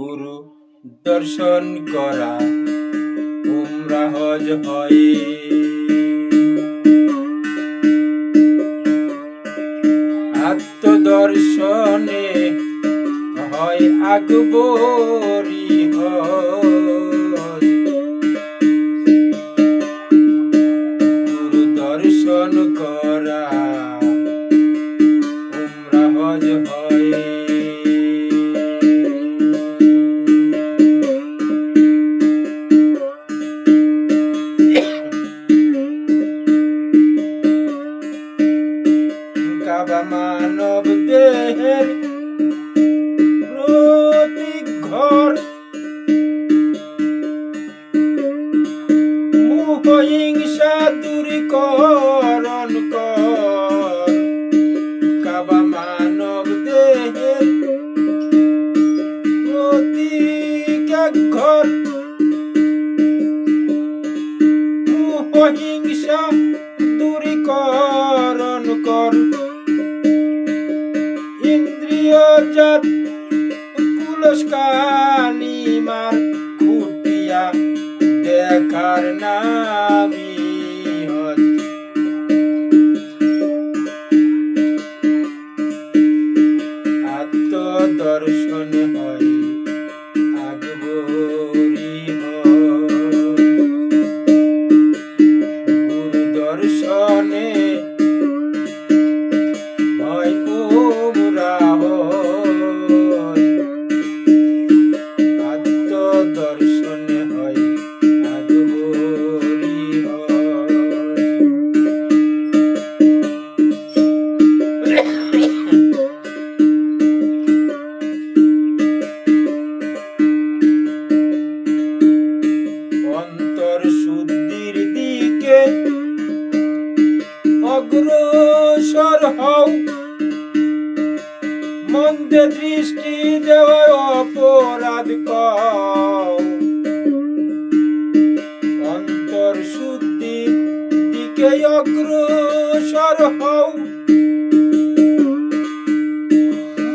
গুরু দর্শন করা উমরা হজ হয়। আত্মদর্শনে হয় আকবরী গুরু দর্শন করা উমরা হজ পহিংস দূরীকরণ কর indriya জাত পুলস্কানি মার অগ্রসর হও। মন্দে দৃষ্টি দেওয়া অপরাধ কও অন্তর শুদ্ধির দিকে অগ্রসর হও।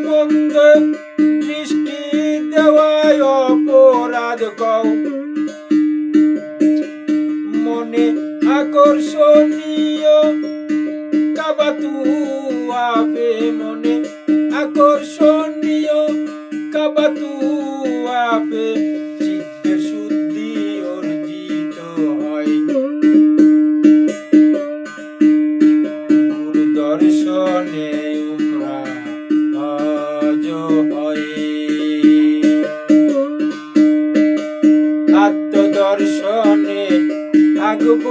মন্দ আকর্ষণীয়। কাবাতু আপে মনে আকর্ষণীয়। কাবাতু আপে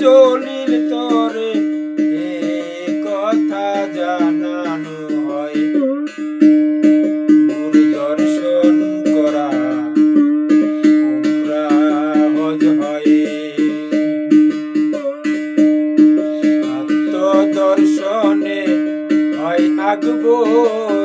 জলিল তরে কথা জানানো হয়। দর্শন করা হজ হয়। আত্মদর্শনে হয় আকবর।